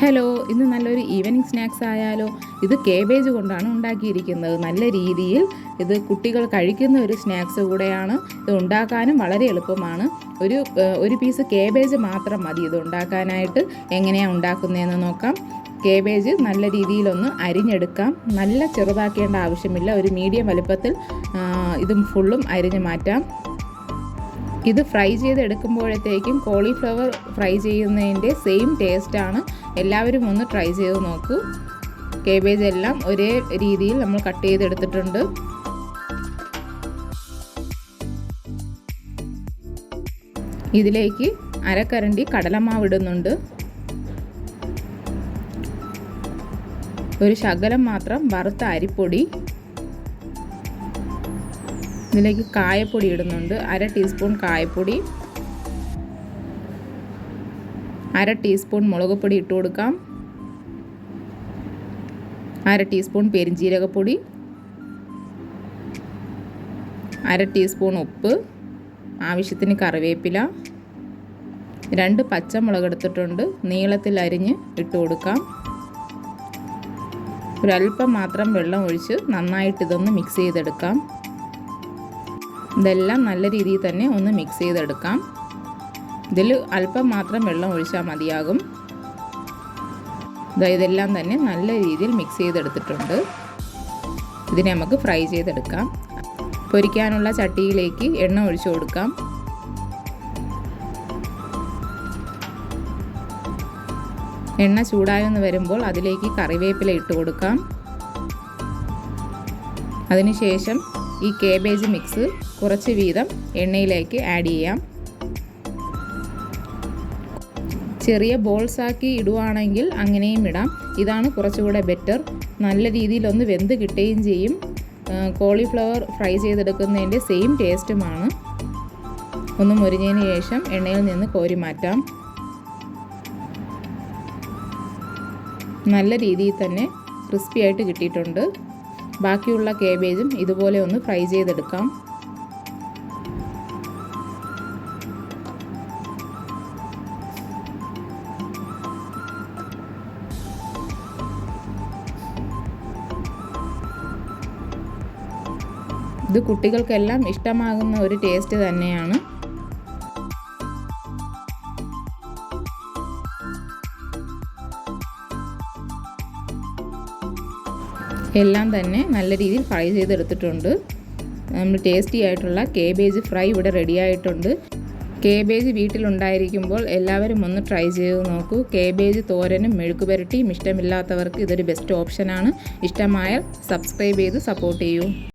Hello ഇന്ന് നല്ലൊരു evening snacks ആയാലോ? ഇത് കേബേജ് കൊണ്ടാണ് ഉണ്ടാക്കിയിരിക്കുന്നത്. നല്ല രീതിയിൽ ഇത് കുട്ടികൾ കഴിക്കുന്ന ഒരു സ്നാക്സ് കൂടെയാണ് ഇത് ഉണ്ടാക്കാനും വളരെ എളുപ്പമാണ്. ഒരു ഒരു പീസ് കേബേജ് മാത്രം മതി ഇത് ഉണ്ടാക്കാനായിട്ട്. എങ്ങനെയാണ് ഉണ്ടാക്കുന്നതെന്ന് നോക്കാം. കേബേജ് നല്ല രീതിയിലൊന്ന് അരിഞ്ഞെടുക്കാം. നല്ല ചെറുതാക്കേണ്ട ആവശ്യമില്ല. ഒരു മീഡിയം വലുപ്പത്തിൽ ഇതും ഫുള്ളും അരിഞ്ഞ് മാറ്റാം. ഇത് ഫ്രൈ ചെയ്തെടുക്കുമ്പോഴത്തേക്കും കോളിഫ്ലവർ ഫ്രൈ ചെയ്യുന്നതിന്റെ സെയിം ടേസ്റ്റാണ് എല്ലാവരും ഒന്ന് ട്രൈ ചെയ്ത് നോക്കൂ. കേബേജ് എല്ലാം ഒരേ രീതിയിൽ നമ്മൾ കട്ട് ചെയ്തെടുത്തിട്ടുണ്ട്. ഇതിലേക്ക് അരക്കരണ്ടി കടലമാവ് ഇടുന്നുണ്ട്. ഒരു ശകലം മാത്രം വറുത്ത അരിപ്പൊടി. ഇതിലേക്ക് കായപ്പൊടി ഇടുന്നുണ്ട്. അര ടീസ്പൂൺ കായപ്പൊടി. അര ടീസ്പൂൺ മുളക് പൊടി ഇട്ട് കൊടുക്കാം. അര ടീസ്പൂൺ പെരിഞ്ജീരകപ്പൊടി അര ടീസ്പൂൺ ഉപ്പ്. ആവശ്യത്തിന് കറിവേപ്പില. രണ്ട് പച്ചമുളക് എടുത്തിട്ടുണ്ട്. നീളത്തിൽ അരിഞ്ഞ് ഇട്ട് കൊടുക്കാം. ഒരല്പം മാത്രം വെള്ളം ഒഴിച്ച് നന്നായിട്ട് ഇതൊന്ന് മിക്സ് ചെയ്തെടുക്കാം. ഇതെല്ലാം നല്ല രീതിയിൽ തന്നെ ഒന്ന് മിക്സ് ചെയ്തെടുക്കാം. ഇതിൽ അല്പം മാത്രം വെള്ളം ഒഴിച്ചാൽ മതിയാകും. ഇതെല്ലാം തന്നെ നല്ല രീതിയിൽ മിക്സ് ചെയ്തെടുത്തിട്ടുണ്ട്. ഇതിനെ നമുക്ക് ഫ്രൈ ചെയ്തെടുക്കാം. പൊരിക്കാനുള്ള ചട്ടിയിലേക്ക് എണ്ണ ഒഴിച്ചു കൊടുക്കാം. എണ്ണ ചൂടായെന്ന് വരുമ്പോൾ അതിലേക്ക് കറിവേപ്പില ഇട്ട് കൊടുക്കാം. അതിനുശേഷം ഈ കേബേജ് മിക്സ് കുറച്ച് വീതം എണ്ണയിലേക്ക് ആഡ് ചെയ്യാം. ചെറിയ ബോൾസ് ആക്കി ഇടുവാണെങ്കിൽ അങ്ങനെയും ഇടാം. ഇതാണ് കുറച്ചുകൂടെ ബെറ്റർ നല്ല രീതിയിൽ ഒന്ന് വെന്ത് കിട്ടുകയും ചെയ്യും. കോളിഫ്ലവർ ഫ്രൈ ചെയ്തെടുക്കുന്നതിന്റെ സെയിം ടേസ്റ്റുമാണ് ഒന്ന് മുരിഞ്ഞതിന് ശേഷം എണ്ണയിൽ നിന്ന് കോരി മാറ്റാം. നല്ല രീതിയിൽ തന്നെ ക്രിസ്പി ആയിട്ട് കിട്ടിയിട്ടുണ്ട്. ബാക്കിയുള്ള കേബേജും ഇതുപോലെ ഒന്ന് ഫ്രൈ ചെയ്തെടുക്കാം. ഇത് കുട്ടികൾക്കെല്ലാം ഇഷ്ടമാകുന്ന ഒരു ടേസ്റ്റ് തന്നെയാണ്. എല്ലാം തന്നെ നല്ല രീതിയിൽ ഫ്രൈ ചെയ്തെടുത്തിട്ടുണ്ട്. നമ്മൾ ടേസ്റ്റി ആയിട്ടുള്ള കേബേജ് ഫ്രൈ ഇവിടെ റെഡി ആയിട്ടുണ്ട്. കേബേജ് വീട്ടിലുണ്ടായിരിക്കുമ്പോൾ എല്ലാവരും ഒന്ന് ട്രൈ ചെയ്ത് നോക്കൂ. കേബേജ് തോരനും മെഴുക്ക് പുരട്ടിയും ഇഷ്ടമില്ലാത്തവർക്ക് ഇതൊരു ബെസ്റ്റ് ഓപ്ഷനാണ് ഇഷ്ടമായാൽ സബ്സ്ക്രൈബ് ചെയ്ത് സപ്പോർട്ട് ചെയ്യൂ.